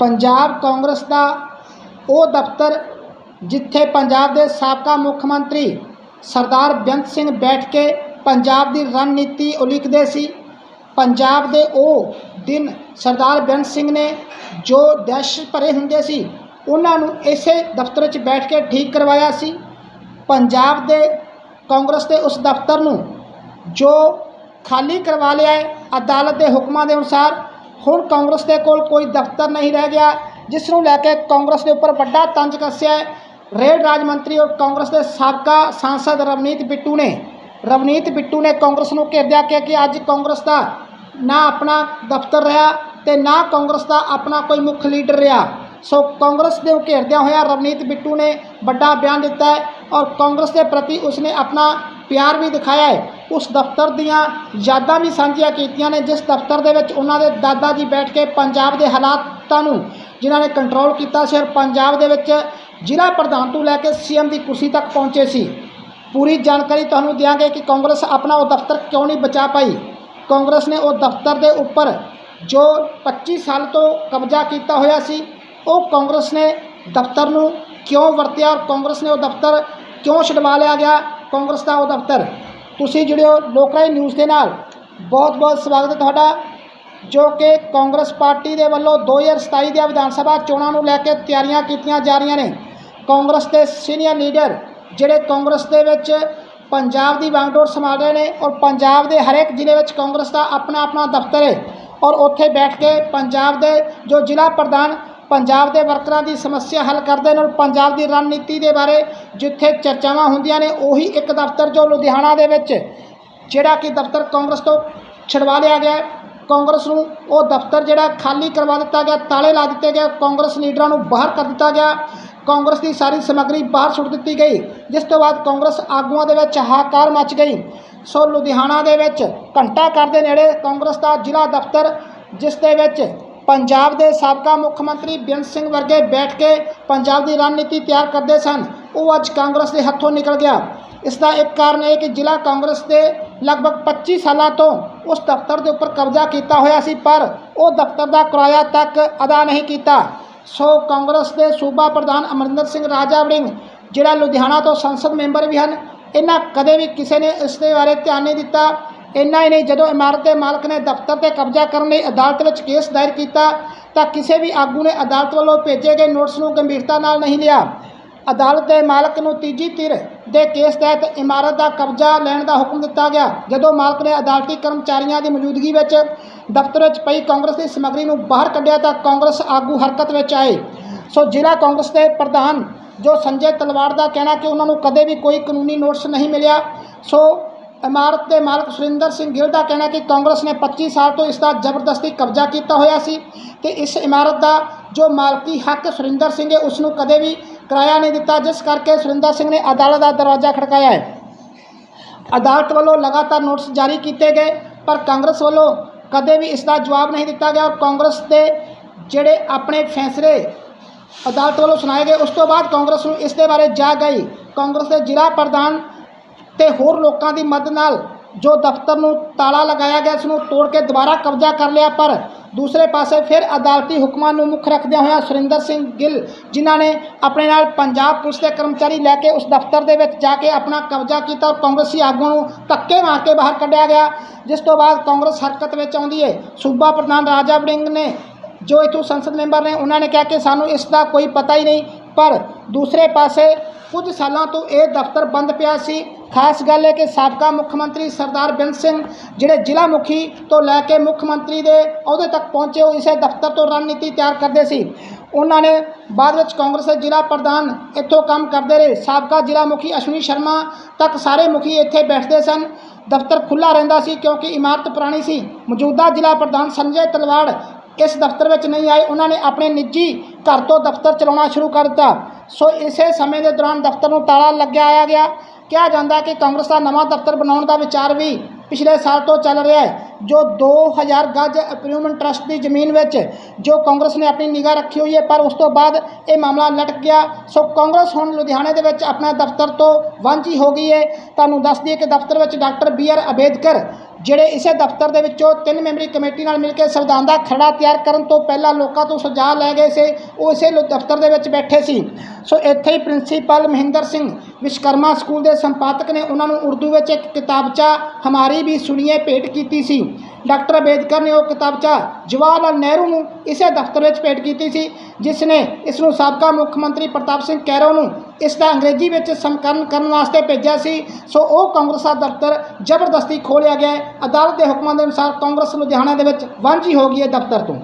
ਪੰਜਾਬ ਕਾਂਗਰਸ ਦਾ ਉਹ ਦਫ਼ਤਰ ਜਿੱਥੇ ਪੰਜਾਬ ਦੇ ਸਾਬਕਾ ਮੁੱਖ ਮੰਤਰੀ ਸਰਦਾਰ ਬੇਅੰਤ ਸਿੰਘ ਬੈਠ ਕੇ ਪੰਜਾਬ ਦੀ ਰਣਨੀਤੀ ਉਲੀਕਦੇ ਸੀ, ਪੰਜਾਬ ਦੇ ਉਹ ਦਿਨ ਸਰਦਾਰ ਬੇਅੰਤ ਸਿੰਘ ਨੇ ਜੋ ਦਹਿਸ਼ਤ ਭਰੇ ਹੁੰਦੇ ਸੀ, ਉਹਨਾਂ ਨੂੰ ਇਸੇ ਦਫ਼ਤਰ 'ਚ ਬੈਠ ਕੇ ਠੀਕ ਕਰਵਾਇਆ ਸੀ। ਪੰਜਾਬ ਦੇ ਕਾਂਗਰਸ ਦੇ ਉਸ ਦਫ਼ਤਰ ਨੂੰ ਜੋ ਖਾਲੀ ਕਰਵਾ ਲਿਆ ਹੈ ਅਦਾਲਤ ਦੇ ਹੁਕਮਾਂ ਦੇ ਅਨੁਸਾਰ ਹੁਣ ਕਾਂਗਰਸ ਦੇ ਕੋਲ ਕੋਈ ਦਫ਼ਤਰ ਨਹੀਂ ਰਹਿ ਗਿਆ, ਜਿਸ ਨੂੰ ਲੈ ਕੇ ਕਾਂਗਰਸ ਦੇ ਉੱਪਰ ਵੱਡਾ ਤੰਜ ਕੱਸਿਆ ਰੇਲ ਰਾਜ ਮੰਤਰੀ ਔਰ ਕਾਂਗਰਸ ਦੇ ਸਾਬਕਾ ਸਾਂਸਦ ਰਵਨੀਤ ਬਿੱਟੂ ਨੇ। ਰਵਨੀਤ ਬਿੱਟੂ ਨੇ ਕਾਂਗਰਸ ਨੂੰ ਘੇਰਦਿਆਂ ਕਿਹਾ ਕਿ ਅੱਜ ਕਾਂਗਰਸ ਦਾ ਨਾ ਆਪਣਾ ਦਫ਼ਤਰ ਰਿਹਾ ਤੇ ਨਾ ਕਾਂਗਰਸ ਦਾ ਆਪਣਾ ਕੋਈ ਮੁੱਖ ਲੀਡਰ ਰਿਹਾ। ਸੋ ਕਾਂਗਰਸ ਦੇ ਘੇਰਦਿਆਂ ਹੋਇਆ ਰਵਨੀਤ ਬਿੱਟੂ ਨੇ ਵੱਡਾ ਬਿਆਨ ਦਿੱਤਾ ਹੈ ਔਰ ਕਾਂਗਰਸ ਦੇ ਪ੍ਰਤੀ ਉਸਨੇ ਆਪਣਾ ਪਿਆਰ ਵੀ ਦਿਖਾਇਆ ਹੈ। ਉਸ ਦਫ਼ਤਰ ਦੀਆਂ ਯਾਦਾਂ ਵੀ ਸਾਂਝੀਆਂ ਕੀਤੀਆਂ ਨੇ, ਜਿਸ ਦਫ਼ਤਰ ਦੇ ਵਿੱਚ ਉਹਨਾਂ ਦੇ ਦਾਦਾ ਜੀ ਬੈਠ ਕੇ ਪੰਜਾਬ ਦੇ ਹਾਲਾਤਾਂ ਨੂੰ ਜਿਨ੍ਹਾਂ ਨੇ ਕੰਟਰੋਲ ਕੀਤਾ ਸੀ ਔਰ ਪੰਜਾਬ ਦੇ ਵਿੱਚ ਜ਼ਿਲ੍ਹਾ ਪ੍ਰਧਾਨ ਤੋਂ ਲੈ ਕੇ ਸੀਐਮ ਦੀ ਕੁਰਸੀ ਤੱਕ ਪਹੁੰਚੇ ਸੀ। ਪੂਰੀ ਜਾਣਕਾਰੀ ਤੁਹਾਨੂੰ ਦਿਆਂਗੇ ਕਿ ਕਾਂਗਰਸ ਆਪਣਾ ਉਹ ਦਫ਼ਤਰ ਕਿਉਂ ਨਹੀਂ ਬਚਾ ਪਾਈ? ਕਾਂਗਰਸ ਨੇ ਉਹ ਦਫ਼ਤਰ ਦੇ ਉੱਪਰ ਜੋ 25 ਸਾਲ ਤੋਂ ਕਬਜ਼ਾ ਕੀਤਾ ਹੋਇਆ ਸੀ, ਉਹ ਕਾਂਗਰਸ ਨੇ ਦਫ਼ਤਰ ਨੂੰ ਕਿਉਂ ਵਰਤਿਆ ਔਰ ਕਾਂਗਰਸ ਨੇ ਉਹ ਦਫ਼ਤਰ ਕਿਉਂ ਛਡਵਾ ਲਿਆ ਗਿਆ? ਕਾਂਗਰਸ ਦਾ ਉਹ ਦਫ਼ਤਰ ਤੁਸੀਂ ਜੁੜਿਓ ਲੋਕਰਾਈ ਨਿਊਜ਼ ਦੇ ਨਾਲ। ਬਹੁਤ ਬਹੁਤ ਸਵਾਗਤ ਹੈ ਤੁਹਾਡਾ, ਜੋ ਕਿ ਕਾਂਗਰਸ ਪਾਰਟੀ ਦੇ ਵੱਲੋਂ 2027 ਦੀਆਂ ਵਿਧਾਨ ਸਭਾ ਚੋਣਾਂ ਨੂੰ ਲੈ ਕੇ ਤਿਆਰੀਆਂ ਕੀਤੀਆਂ ਜਾ ਰਹੀਆਂ ਨੇ। ਕਾਂਗਰਸ ਦੇ ਸੀਨੀਅਰ ਲੀਡਰ ਜਿਹੜੇ ਕਾਂਗਰਸ ਦੇ ਵਿੱਚ ਪੰਜਾਬ ਦੀ ਵਾਂਗਡੋਰ ਸੰਭਾਲ ਰਹੇ ਨੇ ਔਰ ਪੰਜਾਬ ਦੇ ਹਰੇਕ ਜ਼ਿਲ੍ਹੇ ਵਿੱਚ ਕਾਂਗਰਸ ਦਾ ਆਪਣਾ ਆਪਣਾ ਦਫ਼ਤਰ ਹੈ ਔਰ ਉੱਥੇ ਬੈਠ ਕੇ ਪੰਜਾਬ ਦੇ ਜੋ ਜ਼ਿਲ੍ਹਾ ਪ੍ਰਧਾਨ ਪੰਜਾਬ ਦੇ ਵਰਕਰਾਂ ਦੀ ਸਮੱਸਿਆ ਹੱਲ ਕਰਦੇ ਨੇ ਔਰ ਪੰਜਾਬ ਦੀ ਰਣਨੀਤੀ ਦੇ ਬਾਰੇ ਜਿੱਥੇ ਚਰਚਾਵਾਂ ਹੁੰਦੀਆਂ ਨੇ, ਉਹੀ ਇੱਕ ਦਫ਼ਤਰ ਜੋ ਲੁਧਿਆਣਾ ਦੇ ਵਿੱਚ, ਜਿਹੜਾ ਕਿ ਦਫ਼ਤਰ ਕਾਂਗਰਸ ਤੋਂ ਛਡਵਾ ਲਿਆ ਗਿਆ ਕਾਂਗਰਸ ਨੂੰ ਉਹ ਦਫ਼ਤਰ ਜਿਹੜਾ ਖਾਲੀ ਕਰਵਾ ਦਿੱਤਾ ਗਿਆ, ਤਾਲੇ ਲਾ ਦਿੱਤੇ ਗਏ, ਕਾਂਗਰਸ ਲੀਡਰਾਂ ਨੂੰ ਬਾਹਰ ਕਰ ਦਿੱਤਾ ਗਿਆ। ਕਾਂਗਰਸ ਦੀ ਸਾਰੀ ਸਮੱਗਰੀ ਬਾਹਰ ਸੁੱਟ ਦਿੱਤੀ ਗਈ, ਜਿਸ ਤੋਂ ਬਾਅਦ ਕਾਂਗਰਸ ਆਗੂਆਂ ਦੇ ਵਿੱਚ ਹਾਹਾਕਾਰ ਮਚ ਗਈ। ਸੋ ਲੁਧਿਆਣਾ ਦੇ ਵਿੱਚ ਘੰਟਾ ਘਰ ਦੇ ਨੇੜੇ ਕਾਂਗਰਸ ਦਾ ਜ਼ਿਲ੍ਹਾ ਦਫ਼ਤਰ, ਜਿਸ ਦੇ ਵਿੱਚ ਪੰਜਾਬ ਦੇ ਸਾਬਕਾ ਮੁੱਖ ਮੰਤਰੀ ਬੇਅੰਤ ਸਿੰਘ ਵਰਗੇ ਬੈਠ ਕੇ ਪੰਜਾਬ ਦੀ ਰਣਨੀਤੀ ਤਿਆਰ ਕਰਦੇ ਸਨ। ਉਹ ਅੱਜ ਕਾਂਗਰਸ ਦੇ ਹੱਥੋਂ ਨਿਕਲ ਗਿਆ। ਇਸ ਦਾ ਇੱਕ ਕਾਰਨ ਇਹ ਕਿ ਜ਼ਿਲ੍ਹਾ ਕਾਂਗਰਸ ਦੇ ਲਗਭਗ 25 ਸਾਲਾਂ ਤੋਂ ਉਸ ਦਫ਼ਤਰ ਦੇ ਉੱਪਰ ਕਬਜ਼ਾ ਕੀਤਾ ਹੋਇਆ ਸੀ, ਪਰ ਉਹ ਦਫ਼ਤਰ ਦਾ ਕਿਰਾਇਆ ਤੱਕ ਅਦਾ ਨਹੀਂ ਕੀਤਾ। ਸੋ ਕਾਂਗਰਸ ਦੇ ਸੂਬਾ ਪ੍ਰਧਾਨ ਅਮਰਿੰਦਰ ਸਿੰਘ ਰਾਜਾ ਵੜਿੰਗ, ਜਿਹੜਾ ਲੁਧਿਆਣਾ ਤੋਂ ਸੰਸਦ ਮੈਂਬਰ ਵੀ ਹਨ, ਇਹਨਾਂ ਕਦੇ ਵੀ ਕਿਸੇ ਨੇ ਇਸ ਦੇ ਬਾਰੇ ਧਿਆਨ ਨਹੀਂ ਦਿੱਤਾ। ਇੰਨਾ ਹੀ ਨਹੀਂ, ਜਦੋਂ ਇਮਾਰਤ ਦੇ ਮਾਲਕ ਨੇ ਦਫ਼ਤਰ ਤੇ ਕਬਜ਼ਾ ਕਰਨ ਲਈ ਅਦਾਲਤ ਵਿੱਚ ਕੇਸ ਦਾਇਰ ਕੀਤਾ, ਤਾਂ ਕਿਸੇ ਵੀ ਆਗੂ ਨੇ ਅਦਾਲਤ ਵੱਲੋਂ ਭੇਜੇ ਗਏ ਨੋਟਿਸ ਨੂੰ ਗੰਭੀਰਤਾ ਨਾਲ ਨਹੀਂ ਲਿਆ। ਅਦਾਲਤ ਦੇ ਮਾਲਕ ਨੂੰ ਤੀਜੀ ਧਿਰ ਦੇ ਕੇਸ ਤਹਿਤ ਇਮਾਰਤ ਦਾ ਕਬਜ਼ਾ ਲੈਣ ਦਾ ਹੁਕਮ ਦਿੱਤਾ ਗਿਆ। ਜਦੋਂ ਮਾਲਕ ਨੇ ਅਦਾਲਤੀ ਕਰਮਚਾਰੀਆਂ ਦੀ ਮੌਜੂਦਗੀ ਵਿੱਚ ਦਫ਼ਤਰ ਵਿੱਚ ਪਈ ਕਾਂਗਰਸ ਦੀ ਸਮੱਗਰੀ ਨੂੰ ਬਾਹਰ ਕੱਢਿਆ, ਤਾਂ ਕਾਂਗਰਸ ਆਗੂ ਹਰਕਤ ਵਿੱਚ ਆਏ। ਸੋ ਜ਼ਿਲ੍ਹਾ ਕਾਂਗਰਸ ਦੇ ਪ੍ਰਧਾਨ ਜੋ ਸੰਜੇ ਤਲਵਾੜ ਦਾ ਕਹਿਣਾ ਕਿ ਉਹਨਾਂ ਨੂੰ ਕਦੇ ਵੀ ਕੋਈ ਕਾਨੂੰਨੀ ਨੋਟਿਸ ਨਹੀਂ ਮਿਲਿਆ, ਸੋ ਇਮਾਰਤ ਦੇ ਮਾਲਕ ਸੁਰਿੰਦਰ ਸਿੰਘ ਗਿੱਲ ਦਾ ਕਹਿਣਾ ਕਿ ਕਾਂਗਰਸ ਨੇ 25 ਸਾਲ ਤੋਂ ਇਸ ਦਾ ਜ਼ਬਰਦਸਤੀ ਕਬਜ਼ਾ ਕੀਤਾ ਹੋਇਆ ਸੀ ਤੇ ਇਸ ਇਮਾਰਤ ਦਾ ਜੋ ਮਾਲਕੀ ਹੱਕ ਸੁਰਿੰਦਰ ਸਿੰਘ ਹੈ, ਉਸ ਨੂੰ ਕਦੇ ਵੀ ਕਿਰਾਇਆ ਨਹੀਂ ਦਿੱਤਾ, ਜਿਸ ਕਰਕੇ ਸੁਰਿੰਦਰ ਸਿੰਘ ਨੇ ਅਦਾਲਤ ਦਾ ਦਰਵਾਜ਼ਾ ਖੜਕਾਇਆ ਹੈ। ਅਦਾਲਤ ਵੱਲੋਂ ਲਗਾਤਾਰ ਨੋਟਿਸ ਜਾਰੀ ਕੀਤੇ ਗਏ, ਪਰ ਕਾਂਗਰਸ ਵੱਲੋਂ ਕਦੇ ਵੀ ਇਸ ਦਾ ਜਵਾਬ ਨਹੀਂ ਦਿੱਤਾ ਗਿਆ ਔਰ ਕਾਂਗਰਸ ਦੇ ਜਿਹੜੇ ਆਪਣੇ ਫੈਸਲੇ ਅਦਾਲਤ ਵੱਲੋਂ ਸੁਣਾਏ ਗਏ, ਉਸ ਤੋਂ ਬਾਅਦ ਕਾਂਗਰਸ ਨੂੰ ਇਸ ਦੇ ਬਾਰੇ ਜਾ ਗਈ। ਕਾਂਗਰਸ ਦੇ ਜ਼ਿਲ੍ਹਾ ਪ੍ਰਧਾਨ ਤੇ ਹੋਰ ਲੋਕਾਂ ਦੀ ਮਦਦ ਨਾਲ ਜੋ ਦਫ਼ਤਰ ਨੂੰ ਤਾਲਾ ਲਗਾਇਆ ਗਿਆ, ਇਸ ਨੂੰ ਤੋੜ ਕੇ ਦੁਬਾਰਾ ਕਬਜ਼ਾ ਕਰ ਲਿਆ, ਪਰ ਦੂਸਰੇ ਪਾਸੇ ਫਿਰ ਅਦਾਲਤੀ ਹੁਕਮਾਂ ਨੂੰ ਮੁੱਖ ਰੱਖਦਿਆਂ ਹੋਇਆ ਸੁਰਿੰਦਰ ਸਿੰਘ ਗਿੱਲ, ਜਿਨ੍ਹਾਂ ਨੇ ਆਪਣੇ ਨਾਲ ਪੰਜਾਬ ਪੁਲਿਸ ਦੇ ਕਰਮਚਾਰੀ ਲੈ ਕੇ ਉਸ ਦਫ਼ਤਰ ਦੇ ਵਿੱਚ ਜਾ ਕੇ ਆਪਣਾ ਕਬਜ਼ਾ ਕੀਤਾ ਔਰ ਕਾਂਗਰਸੀ ਆਗੂਆਂ ਨੂੰ ਧੱਕੇ ਮਾਰ ਕੇ ਬਾਹਰ ਕੱਢਿਆ ਗਿਆ। ਜਿਸ ਤੋਂ ਬਾਅਦ ਕਾਂਗਰਸ ਹਰਕਤ ਵਿੱਚ ਆਉਂਦੀ ਹੈ ਸੂਬਾ ਪ੍ਰਧਾਨ ਰਾਜਾ ਵੜਿੰਗ ਨੇ, ਜੋ ਇਥੋਂ ਸੰਸਦ ਮੈਂਬਰ ਨੇ, ਉਹਨਾਂ ਨੇ ਕਿਹਾ ਕਿ ਸਾਨੂੰ ਇਸ ਦਾ ਕੋਈ ਪਤਾ ਹੀ ਨਹੀਂ, ਪਰ ਦੂਸਰੇ ਪਾਸੇ ਕੁਝ ਸਾਲਾਂ ਤੋਂ ਇਹ ਦਫ਼ਤਰ ਬੰਦ ਪਿਆ ਸੀ। ਖਾਸ ਗੱਲ ਹੈ ਕਿ ਸਾਬਕਾ ਮੁੱਖ ਮੰਤਰੀ ਸਰਦਾਰ ਬਿੰਦ ਸਿੰਘ, ਜਿਹੜੇ ਜ਼ਿਲ੍ਹਾ ਮੁਖੀ ਤੋਂ ਲੈ ਕੇ ਮੁੱਖ ਮੰਤਰੀ ਦੇ ਅਹੁਦੇ ਤੱਕ ਪਹੁੰਚੇ ਉਹ ਇਸੇ ਦਫ਼ਤਰ ਤੋਂ ਰਣਨੀਤੀ ਤਿਆਰ ਕਰਦੇ ਸੀ। ਉਹਨਾਂ ਨੇ ਬਾਅਦ ਵਿੱਚ ਕਾਂਗਰਸ ਦੇ ਜ਼ਿਲ੍ਹਾ ਪ੍ਰਧਾਨ ਇੱਥੋਂ ਕੰਮ ਕਰਦੇ ਰਹੇ। ਸਾਬਕਾ ਜ਼ਿਲ੍ਹਾ ਮੁਖੀ ਅਸ਼ਵਨੀ ਸ਼ਰਮਾ ਤੱਕ ਸਾਰੇ ਮੁਖੀ ਇੱਥੇ ਬੈਠਦੇ ਸਨ। ਦਫ਼ਤਰ ਖੁੱਲਾ ਰਹਿੰਦਾ ਸੀ ਕਿਉਂਕਿ ਇਮਾਰਤ ਪੁਰਾਣੀ ਸੀ। ਮੌਜੂਦਾ ਜ਼ਿਲ੍ਹਾ ਪ੍ਰਧਾਨ ਸੰਜੇ ਤਲਵਾੜ ਇਸ ਦਫ਼ਤਰ ਵਿੱਚ ਨਹੀਂ ਆਏ, ਉਹਨਾਂ ਨੇ ਆਪਣੇ ਨਿੱਜੀ ਘਰ ਤੋਂ ਦਫ਼ਤਰ ਚਲਾਉਣਾ ਸ਼ੁਰੂ ਕਰ ਦਿੱਤਾ। ਸੋ ਇਸੇ ਸਮੇਂ ਦੇ ਦੌਰਾਨ ਦਫ਼ਤਰ ਨੂੰ ਤਾਲਾ ਲੱਗਿਆ ਗਿਆ। ਕਿਹਾ ਜਾਂਦਾ ਕਿ ਕਾਂਗਰਸ ਦਾ ਨਵਾਂ ਦਫ਼ਤਰ ਬਣਾਉਣ ਦਾ ਵਿਚਾਰ ਵੀ ਪਿਛਲੇ ਸਾਲ ਤੋਂ ਚੱਲ ਰਿਹਾ ਹੈ, ਜੋ 2000 ਗਜ ਇੰਪਰੂਵਮੈਂਟ ਟਰਸਟ ਦੀ ਜ਼ਮੀਨ ਵਿੱਚ, ਜੋ ਕਾਂਗਰਸ ਨੇ ਆਪਣੀ ਨਿਗਾਹ ਰੱਖੀ ਹੋਈ ਹੈ, ਪਰ ਉਸ ਤੋਂ ਬਾਅਦ ਇਹ ਮਾਮਲਾ ਲਟਕ ਗਿਆ। ਸੋ ਕਾਂਗਰਸ ਹੁਣ ਲੁਧਿਆਣੇ ਦੇ ਵਿੱਚ ਆਪਣਾ ਦਫ਼ਤਰ ਤੋਂ ਵਾਂਝੀ ਹੋ ਗਈ ਹੈ। ਤੁਹਾਨੂੰ ਦੱਸ ਦਈਏ ਕਿ ਦਫ਼ਤਰ ਵਿੱਚ ਡਾਕਟਰ ਬੀ ਆਰ ਅੰਬੇਦਕਰ ਜਿਹੜੇ ਇਸੇ ਦਫ਼ਤਰ ਦੇ ਵਿੱਚੋਂ ਤਿੰਨ ਮੈਂਬਰੀ ਕਮੇਟੀ ਨਾਲ ਮਿਲ ਕੇ ਸੰਵਿਧਾਨ ਦਾ ਖਰੜਾ ਤਿਆਰ ਕਰਨ ਤੋਂ ਪਹਿਲਾਂ ਲੋਕਾਂ ਤੋਂ ਸੁਝਾਅ ਲੈ ਗਏ ਸੀ, ਉਹ ਇਸੇ ਲੋ- ਦਫ਼ਤਰ ਦੇ ਵਿੱਚ ਬੈਠੇ ਸੀ। ਸੋ ਇੱਥੇ ਹੀ ਪ੍ਰਿੰਸੀਪਲ ਮਹਿੰਦਰ ਸਿੰਘ ਵਿਸ਼ਕਰਮਾ ਸਕੂਲ ਦੇ ਸੰਪਾਦਕ ਨੇ ਉਹਨਾਂ ਨੂੰ ਉਰਦੂ ਵਿੱਚ ਇੱਕ ਕਿਤਾਬਚਾ ਹਮਾਰੀ ਵੀ ਸੁਣੀਏ, ਭੇਟ ਕੀਤੀ ਸੀ। ਡਾਕਟਰ ਅੰਬੇਦਕਰ ਨੇ ਉਹ ਕਿਤਾਬਚਾ ਜਵਾਹਰ ਲਾਲ ਨਹਿਰੂ ਨੂੰ ਇਸੇ ਦਫ਼ਤਰ ਵਿੱਚ ਭੇਟ ਕੀਤੀ ਸੀ, ਜਿਸ ਨੇ ਇਸ ਨੂੰ ਸਾਬਕਾ ਮੁੱਖ ਮੰਤਰੀ ਪ੍ਰਤਾਪ ਸਿੰਘ ਕੈਰੋ ਨੂੰ ਇਸ ਦਾ ਅੰਗਰੇਜ਼ੀ ਵਿੱਚ ਸੰਕਲਨ ਕਰਨ ਵਾਸਤੇ ਭੇਜਿਆ ਸੀ। ਸੋ ਉਹ ਕਾਂਗਰਸ ਦਾ ਦਫ਼ਤਰ ਜ਼ਬਰਦਸਤੀ ਖੋਲ੍ਹਿਆ ਗਿਆ ਅਦਾਲਤ ਦੇ ਹੁਕਮਾਂ ਦੇ ਅਨੁਸਾਰ ਕਾਂਗਰਸ ਲੁਧਿਆਣਾ ਦੇ ਵਿੱਚ ਵਾਂਝੀ ਹੋ ਗਈ ਹੈ ਦਫ਼ਤਰ ਤੋਂ।